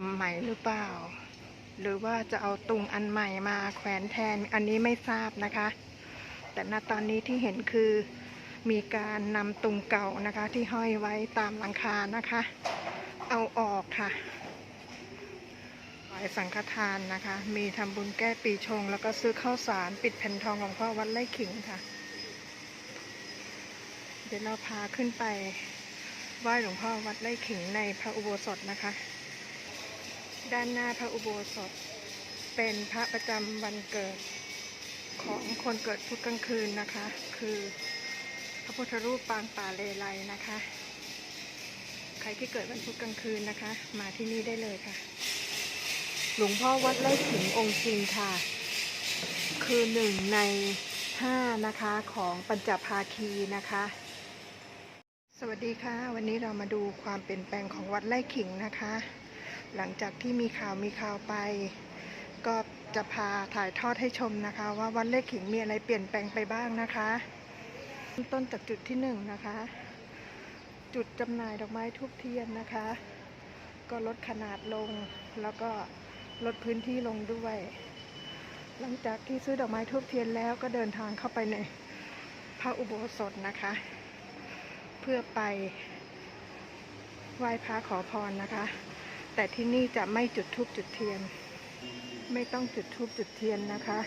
ทำใหม่หรือเปล่า หรือว่าจะเอาตุงอันใหม่มาแขวนแทนอันนี้ไม่ทราบนะคะ แต่ณตอนนี้ที่เห็นคือมีการนำตุงเก่านะคะ ที่ห้อยไว้ตามหลังคานะคะ เอาออกค่ะถวายสังฆทานนะคะ มีทำบุญแก้ปีชง แล้วก็ซื้อข้าวสารปิดแผ่นทองของพ่อวัดไร่ขิงค่ะ เดี๋ยวเราพาขึ้นไปไหว้หลวงพ่อวัดไร่ขิงในพระอุโบสถนะคะ ด้านหน้าพระอุโบสถ เป็นพระประจำวันเกิดของคนเกิดพุธกลางคืนนะคะ คือพระพุทธรูปปางป่าเลไลนะคะ ใครที่เกิดวันพุธกลางคืนนะคะ มาที่นี่ได้เลยค่ะ หลวงพ่อวัดไร่ขิงองค์จริงค่ะ คือหนึ่งในห้านะคะของปัญจภาคีนะคะ สวัสดีค่ะ วันนี้เรามาดูความเปลี่ยนแปลงของวัดไร่ขิงนะคะ หลังจากที่มีข่าวมีข่าวไป ก็จะพาถ่ายทอดให้ชมนะคะ ว่าวัดไร่ขิงมีอะไรเปลี่ยนแปลงไปบ้างนะคะเริ่มต้นจากจุดที่หนึ่งนะคะ จุดจำหน่ายดอกไม้ทุกเทียนนะคะ ก็ลดขนาดลงแล้วก็ลดพื้นที่ลงด้วย หลังจากที่ซื้อดอกไม้ทุกเทียนแล้วก็เดินทางเข้าไปในพระอุโบสถนะคะ เพื่อไปไหว้พระขอพรนะคะ แต่ที่นี่จะไม่จุดธูปจุดเทียน ไม่ต้องจุดธูปจุดเทียนนะคะ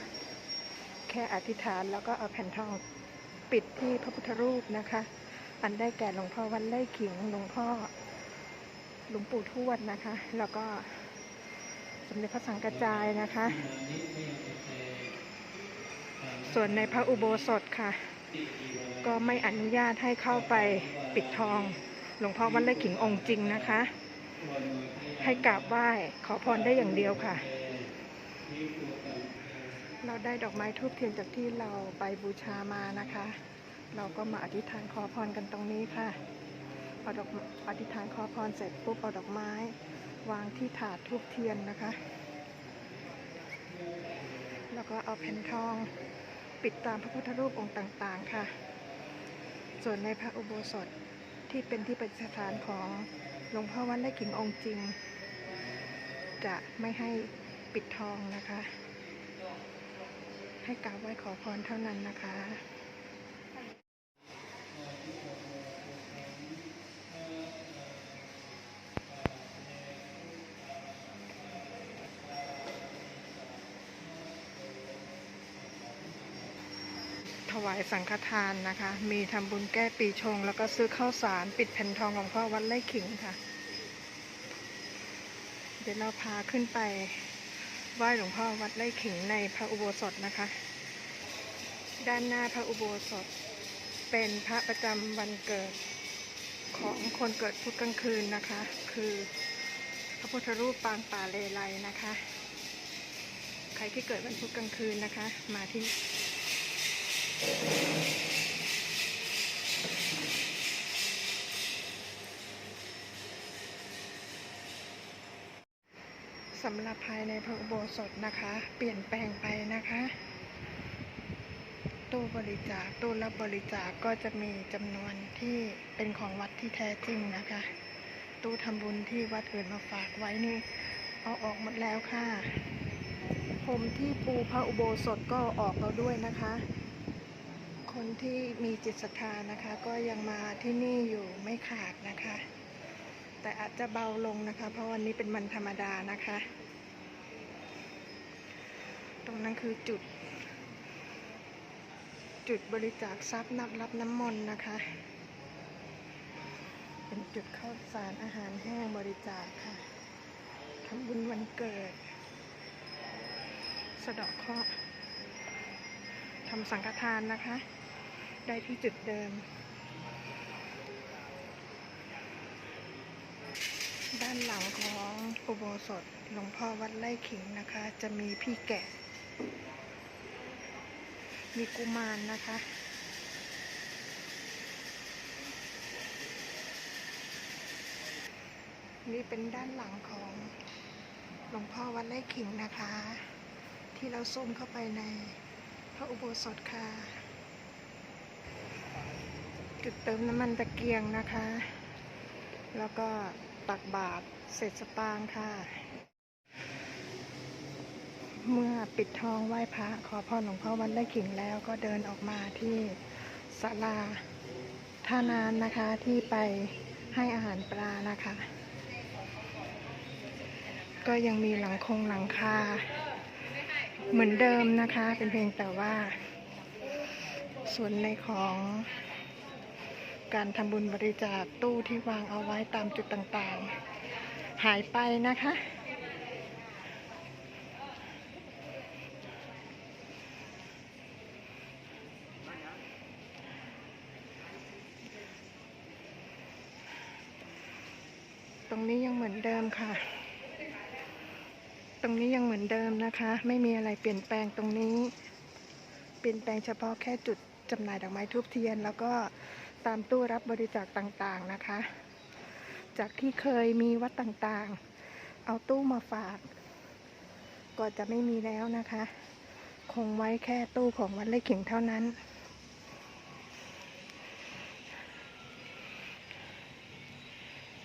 แค่อธิษฐานแล้วก็เอาแผ่นทองปิดที่พระพุทธรูปนะคะ อันได้แก่หลวงพ่อวันไล่ขิงหลวงพ่อหลวงปู่ทวดนะคะ แล้วก็สมเด็จพระสังฆจายนะคะ ส่วนในพระอุโบสถค่ะ ก็ไม่อนุญาตให้เข้าไปปิดทอง หลวงพ่อวัดไร่ขิงองค์จริงนะคะ ให้กราบไหว้ขอพรได้อย่างเดียวค่ะ เราได้ดอกไม้ทูบเทียนจากที่เราไปบูชามานะคะ เราก็มาอธิษฐานขอพรกันตรงนี้ค่ะเอาดอกอธิษฐานขอพรเสร็จปุ๊บเอาดอกไม้ วางที่ถาดทูบเทียนนะคะ แล้วก็เอาแผ่นทองปิดตามพระพุทธรูปองค์ต่างๆค่ะ ส่วนในพระอุโบสถที่เป็นที่ประดิษฐานของ หลวงพ่อวัดไร่ขิงองค์จริง จะไม่ให้ปิดทองนะคะ ให้กราบไหว้ขอพรเท่านั้นนะคะ สังฆทานนะคะ มีทำบุญแก้ปีชง แล้วก็ซื้อข้าวสาร ปิดแผ่นทองของพ่อวัดไร่ขิงค่ะ เดี๋ยวเราพาขึ้นไปไหว้หลวงพ่อวัดไร่ขิงในพระอุโบสถนะคะ ด้านหน้าพระอุโบสถ เป็นพระประจำวันเกิดของคนเกิดพุธกลางคืนนะคะ คือพระพุทธรูปปางป่าเลไลนะคะ ใครที่เกิดวันพุธกลางคืนนะคะ มาที่ สำหรับภายในพระอุโบสถนะคะ เปลี่ยนแปลงไปนะคะ ตู้บริจาคตู้รับบริจาคก็จะมีจำนวนที่เป็นของวัดที่แท้จริงนะคะ ตู้ทำบุญที่วัดอื่นมาฝากไว้นี่ เอาออกหมดแล้วค่ะผมที่ปูพระอุโบสถก็ออกแล้วด้วยนะคะ คนที่มีจิตศรัทธานะคะ ก็ยังมาที่นี่อยู่ไม่ขาดนะคะ แต่อาจจะเบาลงนะคะ เพราะวันนี้เป็นวันธรรมดานะคะ ตรงนั้นคือจุด จุดบริจาคทรัพย์นับรับน้ำมนต์นะคะ เป็นจุดข้าวสารอาหารแห้งบริจาคค่ะทำบุญวันเกิด สะเดอกเคราะห์ทำสังฆทานนะคะ ได้ที่จุดเดิม ด้านหลังของอุโบสถหลวงพ่อวัดไร่ขิงนะคะ จะมีพี่แกะ มีกุมารนะคะนี่เป็นด้านหลังของหลวงพ่อวัดไร่ขิงนะคะ ที่เราซูมเข้าไปในพระอุโบสถค่ะ จุดเติมน้ำมันตะเกียงนะคะ แล้วก็ตักบาตรเศษสตางค์ค่ะปิดทองไหว้พระขอพรหลวงพ่อวัดไร่ขิงแล้วก็เดินออกมาที่ศาลาท่านานนะคะที่ไปให้อาหารปลานะคะ ก็ยังมีหลังคงหลังคา เหมือนเดิมนะคะ เป็นเพียงแต่ว่า ส่วนในของ การทำบุญบริจาคตู้ที่วางเอาไว้ตามจุดต่างๆ หายไปนะคะ ตรงนี้ยังเหมือนเดิมค่ะ ตรงนี้ยังเหมือนเดิมนะคะ ไม่มีอะไรเปลี่ยนแปลงตรงนี้ เปลี่ยนแปลงเฉพาะแค่จุดจำหน่ายดอกไม้ทูบเทียนแล้วก็ ตามตู้รับบริจาคต่างๆนะคะ จากที่เคยมีวัดต่างๆ เอาตู้มาฝาก ก็จะไม่มีแล้วนะคะ คงไว้แค่ตู้ของวัดไร่ขิงเท่านั้น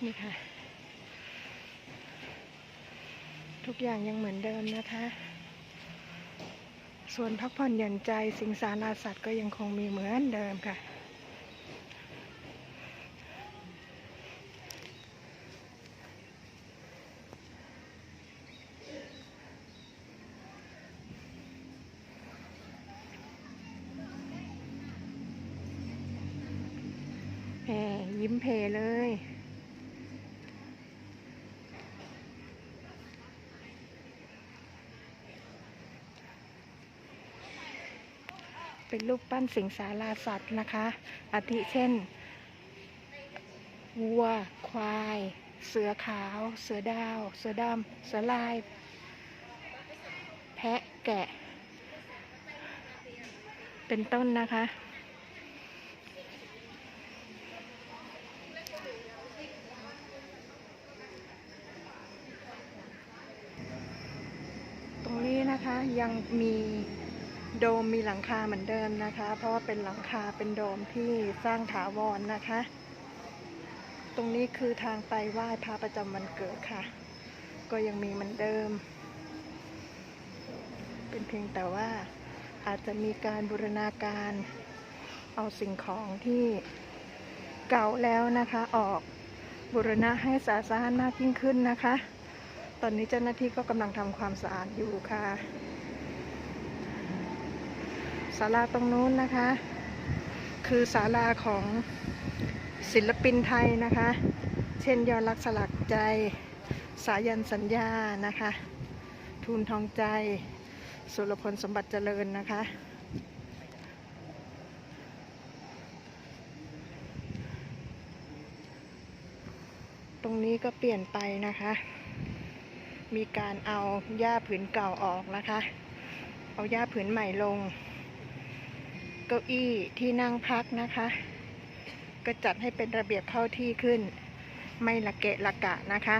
นี่ค่ะ ทุกอย่างยังเหมือนเดิมนะคะ ส่วนพักผ่อนหย่อนใจสิงสาราสัตว์ก็ยังคงมีเหมือนเดิมค่ะ แหมยิ้มเพเลย เป็นรูปปั้นสิงสาราสัตว์นะคะอาทิเช่น วัว ควาย เสือขาว เสือดาว เสือดำ เสือลาย แพะ แกะ เป็นต้นนะคะตรงนี้นะคะยังมี โดมมีหลังคาเหมือนเดิมนะคะ เพราะว่าเป็นหลังคาเป็นโดมที่สร้างถาวรนะคะ ตรงนี้คือทางไปไหว้พระประจำวันเกิดค่ะ ก็ยังมีเหมือนเดิม เป็นเพียงแต่ว่าอาจจะมีการบูรณาการ เอาสิ่งของที่เก่าแล้วนะคะออกบูรณะให้สะอาดมากยิ่งขึ้นนะคะ ตอนนี้เจ้าหน้าที่ก็กำลังทำความสะอาดอยู่ค่ะ ศาลาตรงนู้นนะคะ คือศาลาของศิลปินไทยนะคะ เช่นยอดรักสลักใจ สายันสัญญานะคะ ทูลทองใจ สุรพลสมบัติเจริญนะคะ ตรงนี้ก็เปลี่ยนไปนะคะ มีการเอาหญ้าผืนเก่าออกนะคะ เอาหญ้าผืนใหม่ลง เก้าอี้ที่นั่งพักนะคะ ก็จัดให้เป็นระเบียบเข้าที่ขึ้น ไม่ละเกะละกะนะคะ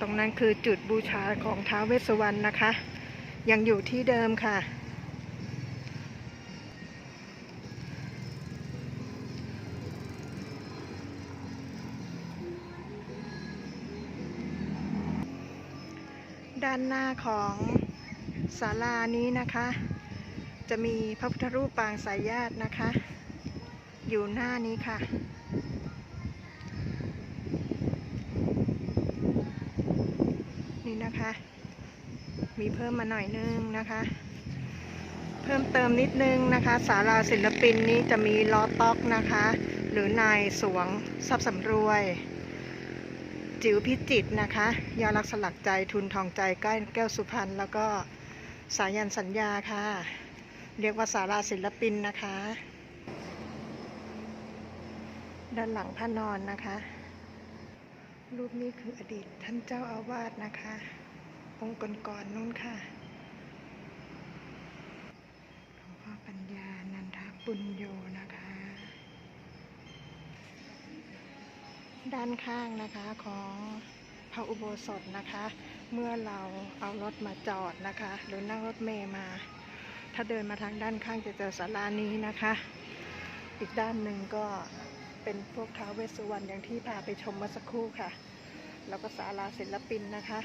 ตรงนั้นคือจุดบูชาของท้าวเวสสุวรรณนะคะ ยังอยู่ที่เดิมค่ะด้านหน้าของศาลานี้นะคะ จะมีพระพุทธรูปปางสายญาตินะคะ อยู่หน้านี้ค่ะ นี่นะคะ มีเพิ่มมาหน่อยนึงนะคะ เพิ่มเติมนิดนึงนะคะศาลาศิลปินนี้จะมีล้อต๊อกนะคะ หรือนายสวงทรัพย์สำรวย จิ๋วพิจิตนะคะยอดรักสลักใจทุนทองใจใกล้แก้วสุพรรณแล้วก็สายันสัญญาค่ะ เรียกว่าสาราศิลปินนะคะ ด้านหลังพระนอนนะคะ รูปนี้คืออดีตท่านเจ้าอาวาสนะคะ องค์ก่อนๆนู้นค่ะหลวงพ่อปัญญานันทปุญโยนะคะ ด้านข้างนะคะของพระอุโบสถนะคะ เมื่อเราเอารถมาจอดนะคะ หรือนั่งรถเมย์มา ถ้าเดินมาทางด้านข้างจะเจอศาลานี้นะคะ อีกด้านหนึ่งก็เป็นพวกท้าวเวสสุวรรณอย่างที่พาไปชมเมื่อสักครู่ค่ะ แล้วก็ศาลาศิลปินนะคะ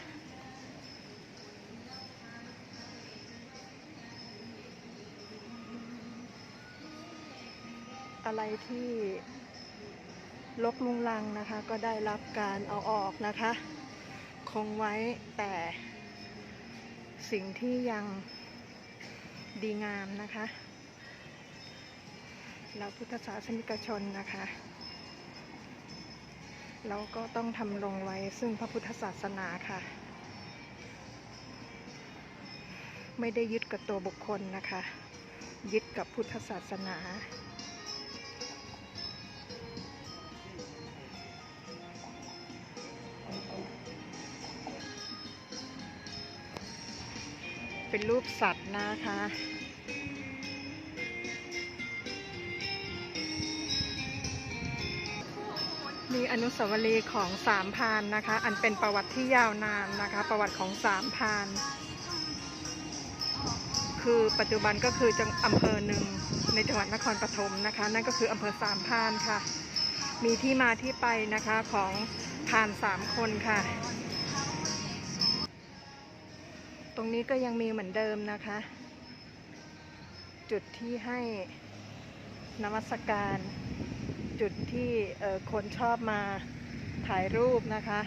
อะไรที่ลกลุงลังนะคะ ก็ได้รับการเอาออกนะคะ คงไว้แต่สิ่งที่ยัง ดีงามนะคะ เราพุทธศาสนิกชนนะคะ เราก็ต้องทำลงไว้ซึ่งพระพุทธศาสนาค่ะ ไม่ได้ยึดกับตัวบุคคลนะคะ ยึดกับพุทธศาสนา เป็นรูปสัตว์นะคะ มีอนุสาวรีย์ของสามพานนะคะ อันเป็นประวัติที่ยาวนานนะคะ ประวัติของสามพาน คือปัจจุบันก็คือจังอำเภอหนึ่งในจังหวัดนครปฐมนะคะ นั่นก็คืออำเภอสามพานค่ะ มีที่มาที่ไปนะคะของพานสามคนค่ะ นี้ก็ยังมีเหมือนเดิมนะคะ จุดที่ให้นมัสการ จุดที่คนชอบมาถ่ายรูปนะคะ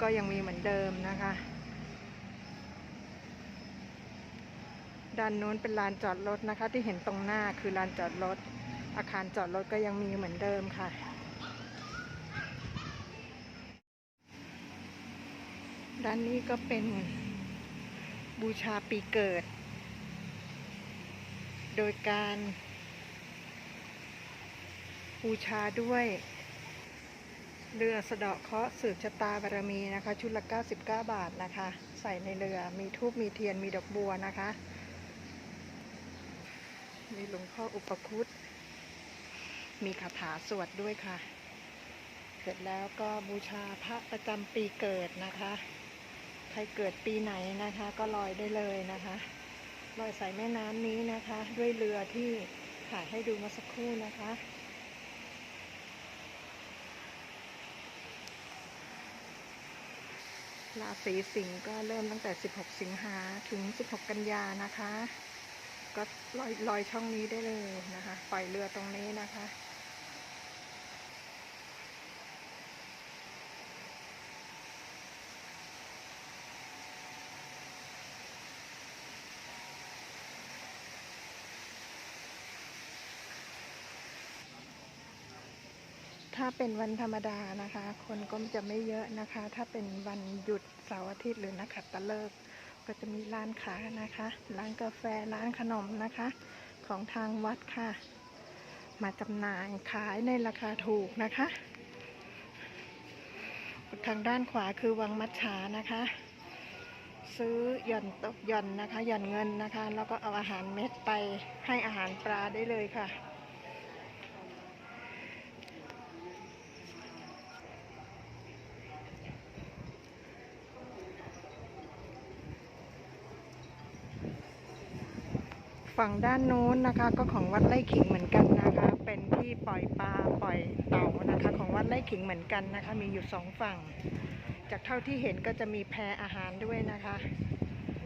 ก็ยังมีเหมือนเดิมนะคะ ด้านนู้นเป็นลานจอดรถนะคะ ที่เห็นตรงหน้าคือลานจอดรถ อาคารจอดรถก็ยังมีเหมือนเดิมค่ะด้านนี้ก็เป็น บูชาปีเกิด โดยการบูชาด้วยเรือสะเดาะเคราะห์สืบชะตาบารมีนะคะ ชุดละ 99 บาทนะคะ ใส่ในเรือมีทูบมีเทียนมีดอกบัวนะคะ มีหลวงพ่ออุปคุตมีคาถาสวดด้วยค่ะ เสร็จแล้วก็บูชาพระประจำปีเกิดนะคะ ใครเกิดปีไหนนะคะ ก็ลอยได้เลยนะคะลอยใส่แม่น้ำนี้นะคะ ด้วยเรือที่ถ่ายให้ดูมาสักครู่นะคะราศีสิงห์ก็เริ่มตั้งแต่ 16 สิงหาถึง 16 กันยานะคะ ก็ลอยลอยช่องนี้ได้เลยนะคะ ปล่อยเรือตรงนี้นะคะ ถ้าเป็นวันธรรมดานะคะ คนก็จะไม่เยอะนะคะ ถ้าเป็นวันหยุดเสาร์อาทิตย์หรือนักขัตฤกษ์ก็จะมีร้านค้านะคะ ร้านกาแฟร้านขนมนะคะ ของทางวัดค่ะ มาจำหน่ายขายในราคาถูกนะคะ ทางด้านขวาคือวังมัชชานะคะ ซื้อหย่อนตกหย่อนนะคะหย่อนเงินนะคะ แล้วก็เอาอาหารเม็ดไปให้อาหารปลาได้เลยค่ะ ฝั่งด้านโน้นนะคะ ก็ของวัดไร่ขิงเหมือนกันนะคะ เป็นที่ปล่อยปลาปล่อยเต่านะคะ ของวัดไร่ขิงเหมือนกันนะคะ มีอยู่สองฝั่ง จากเท่าที่เห็นก็จะมีแพอาหารด้วยนะคะ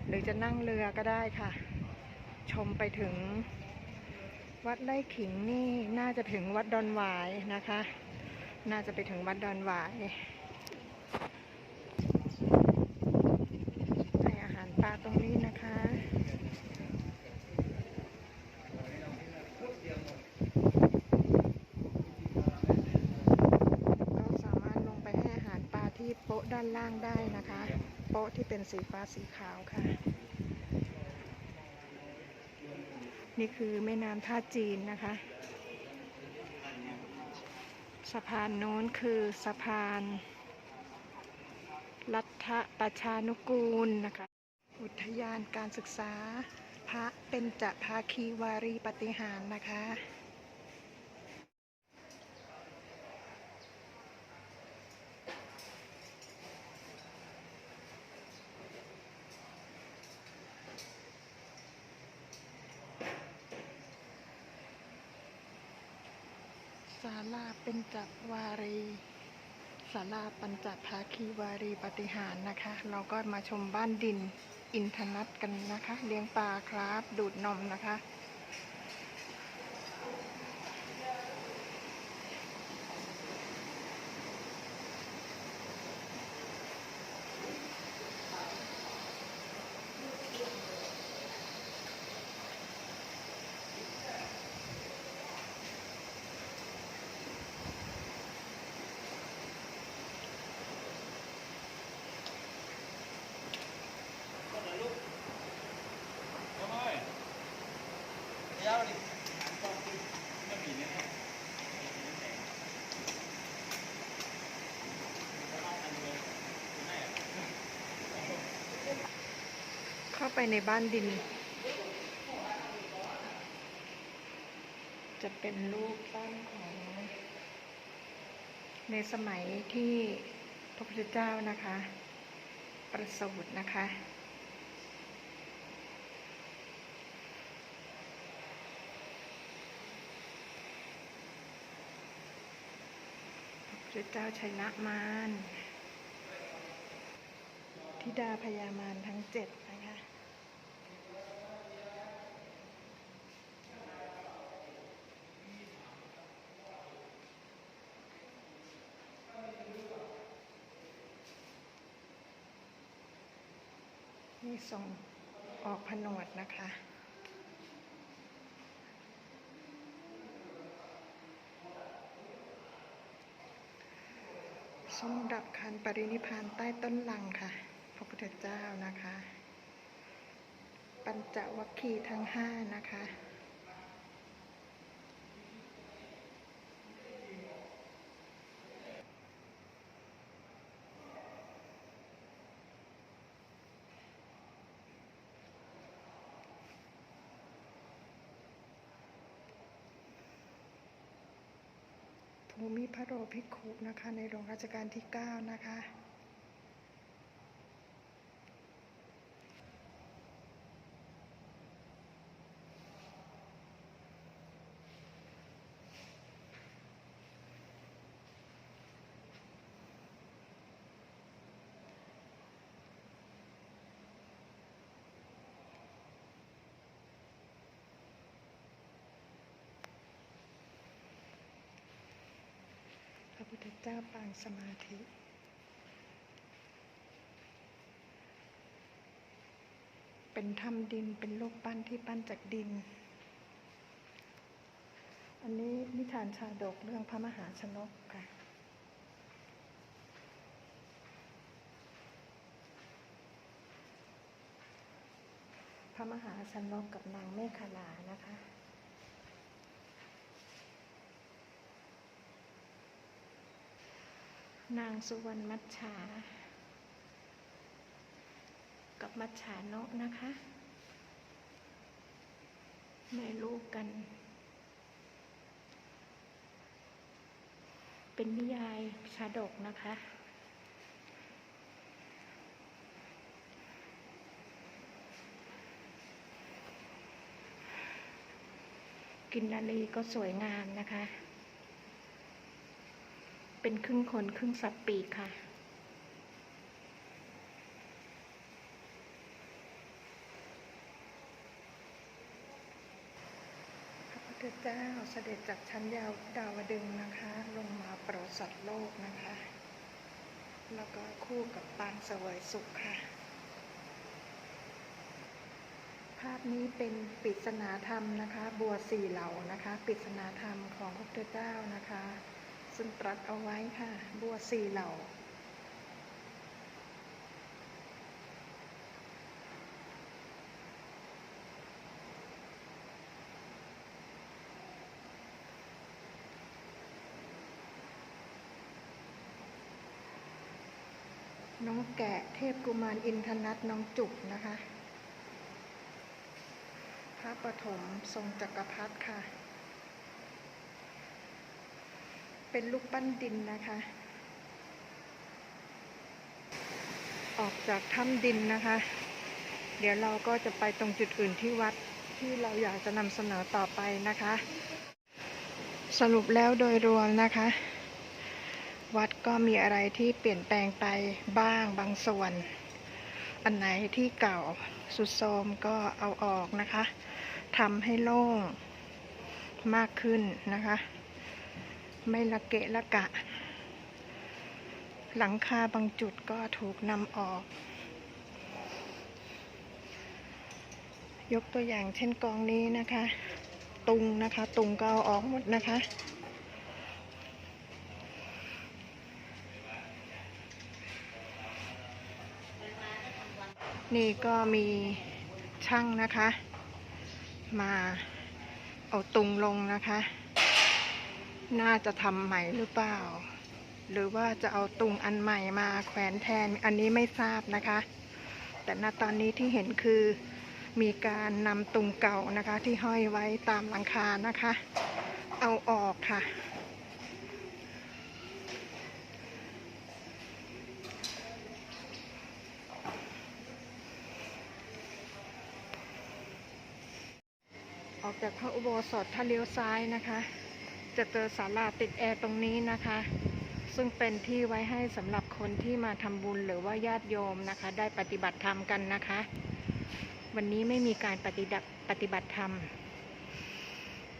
หรือจะนั่งเรือก็ได้ค่ะ ชมไปถึง วัดไร่ขิงนี่น่าจะถึงวัดดอนหวายนะคะ น่าจะไปถึงวัดดอนหวายให้อาหารปลาตรงนี้นะคะ ก็สามารถลงไปให้อาหารปลาที่โป๊ะด้านล่างได้นะคะ โป๊ะที่เป็น สีฟ้าสีขาวค่ะ นี่คือแม่น้ำท่าจีนนะคะ สะพานโน้นคือสะพาน รัฐประชานุกูลนะคะ อุทยานการศึกษา พระเป็นจะภาคีวารีปฏิหารนะคะ ศาลา เป็นจักวารีศาลาปัญจภาคีวารีปฏิหารนะคะ เราก็มาชมบ้านดินอินทนัทกันนะคะ เลี้ยงปลาครับ ดูดนมนะคะ ไปในบ้านดิน จะเป็นรูปปั้นของ ในสมัยที่พระพุทธเจ้านะคะ ประสูตินะคะพระพุทธเจ้าชัยนะมารธิดาพญามารทั้งเจ็ดนะคะ นี่ ส่งออกผนวดนะคะทรงดับคันปรินิพพานใต้ต้นลังค่ะ พระพุทธเจ้านะคะ ปัญจวัคคีย์ทั้งห้านะคะ ภูมิ พระโรภิกขุนะคะในหลวงรัชกาลที่ 9 นะคะ เจ้าปางสมาธิ เป็นถ้ำดินเป็นรูปปั้นที่ปั้นจากดิน อันนี้นิทานชาดกเรื่องพระมหาชนกค่ะพระมหาชนกกับนางเมขลานะคะ นางสุวรรณมัชชา กับมัชชานกนะคะแม่ลูกกัน เป็นนิยายชาดกนะคะกินนารีก็สวยงามนะคะ เป็นครึ่งคนครึ่งสัตว์ปีกค่ะ พระพุทธเจ้าเสด็จจากชั้นยาวดาวดึงนะคะ ลงมาโปรดสัตว์โลกนะคะ แล้วก็คู่กับปางเสวยสุขค่ะ ภาพนี้เป็นปริศนาธรรมนะคะ บัวสี่เหล่านะคะปริศนาธรรมของพระพุทธเจ้านะคะ ซึ่งตรัสเอาไว้ค่ะ บัวสี่เหล่า น้องแกะเทพกุมารอินทนัตน้องจุกนะคะ พระปฐมทรงจักรพรรดิค่ะ เป็นลูกปั้นดินนะคะ ออกจากถ้ำดินนะคะ เดี๋ยวเราก็จะไปตรงจุดอื่นที่วัดที่เราอยากจะนำเสนอต่อไปนะคะ สรุปแล้วโดยรวมนะคะ วัดก็มีอะไรที่เปลี่ยนแปลงไปบ้างบางส่วน อันไหนที่เก่าสุดโทรมก็เอาออกนะคะทำให้โล่งมากขึ้นนะคะ ไม่ละเกะละกะ หลังคาบางจุดก็ถูกนำออก ยกตัวอย่างเช่นกองนี้นะคะ ตุงนะคะ ตุงก็เอาออกหมดนะคะนี่ก็มีช่างนะคะ มาเอาตุงลงนะคะ น่าจะทำใหม่หรือเปล่า หรือว่าจะเอาตุงอันใหม่มาแขวนแทนอันนี้ไม่ทราบนะคะ แต่ณตอนนี้ที่เห็นคือมีการนำตุงเก่านะคะ ที่ห้อยไว้ตามหลังคานะคะ เอาออกค่ะ ออกจากพระอุโบสถถ้าเลี้ยวซ้ายนะคะ จะเจอศาลาติดแอร์ตรงนี้นะคะ ซึ่งเป็นที่ไว้ให้สำหรับคนที่มาทำบุญหรือว่าญาติโยมนะคะ ได้ปฏิบัติธรรมกันนะคะ วันนี้ไม่มีการปฏิบัติปฏิบัติธรรม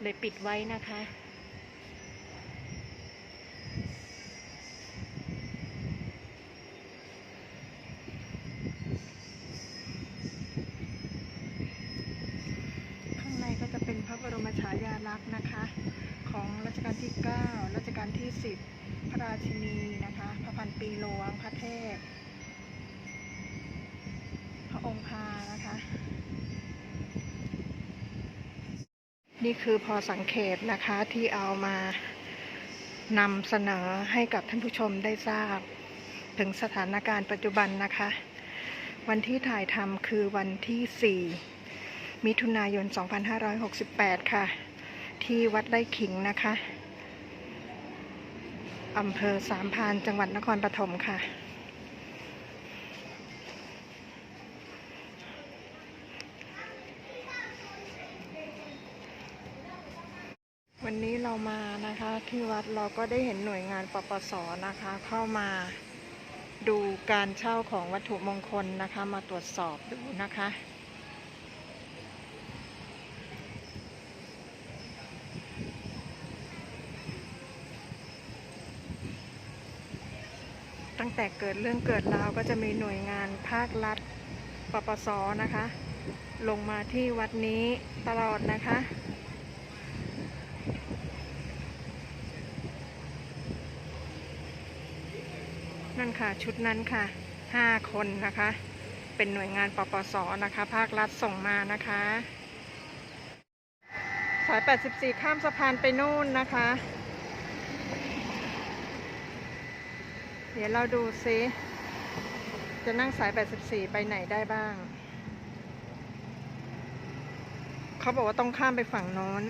เลยปิดไว้นะคะ นี่คือพอสังเขตนะคะที่เอามานำเสนอให้กับท่านผู้ชมได้ทราบ ถึงสถานการณ์ปัจจุบันนะคะ วันที่ถ่ายทำคือวันที่ 4 มิถุนายน 2568 ค่ะ ที่วัดไร่ขิงนะคะอำเภอสามพานจังหวัดนครปฐมค่ะ วันนี้เรามานะคะที่วัดเราก็ได้เห็นหน่วยงานปปสนะคะ เข้ามาดูการเช่าของวัตถุมงคลนะคะ มาตรวจสอบดูนะคะ ตั้งแต่เกิดเรื่องเกิดราวก็จะมีหน่วยงานภาครัฐปปสนะคะ ลงมาที่วัดนี้ตลอดนะคะ นั่นค่ะ ชุดนั้นค่ะ5คนนะคะ เป็นหน่วยงานปปสนะคะ ภาครัฐส่งมานะคะ สาย 84 ข้ามสะพานไปนู่นนะคะ เดี๋ยวเราดูซิจะนั่งสาย 84 ไปไหนได้บ้าง เขาบอกว่าต้องข้ามไปฝั่งโน้น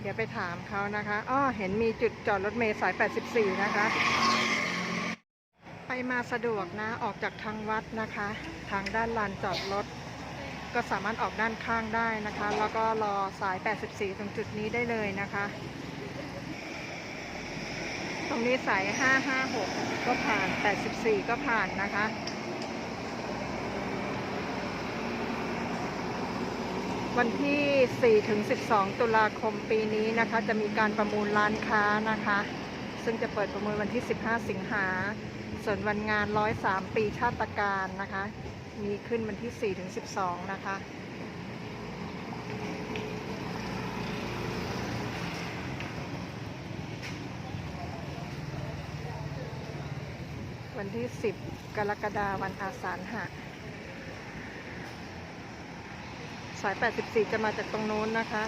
เดี๋ยวไปถามเขานะคะ อ้อ เห็นมีจุดจอดรถเมล์สาย 84 นะคะ มาสะดวกนะออกจากทางวัดนะคะ ทางด้านลานจอดรถ ก็สามารถออกด้านข้างได้นะคะ แล้วก็รอสาย 84 ตรงจุดนี้ได้เลยนะคะ ตรงนี้สาย 556 ก็ผ่าน 84 ก็ผ่านนะคะวันที่ 4 ถึง 12 ตุลาคมปีนี้นะคะ จะมีการประมูลร้านค้านะคะ ซึ่งจะเปิดประมูลวันที่ 15 สิงหา ส่วนวันงาน 103 ปีชาติการนะคะ มีขึ้นวันที่ 4 ถึง 12 นะคะ วันที่ 10 กรกฎาวันอาสาฬหะสาย 84 จะมาจากตรงโน้นนะคะ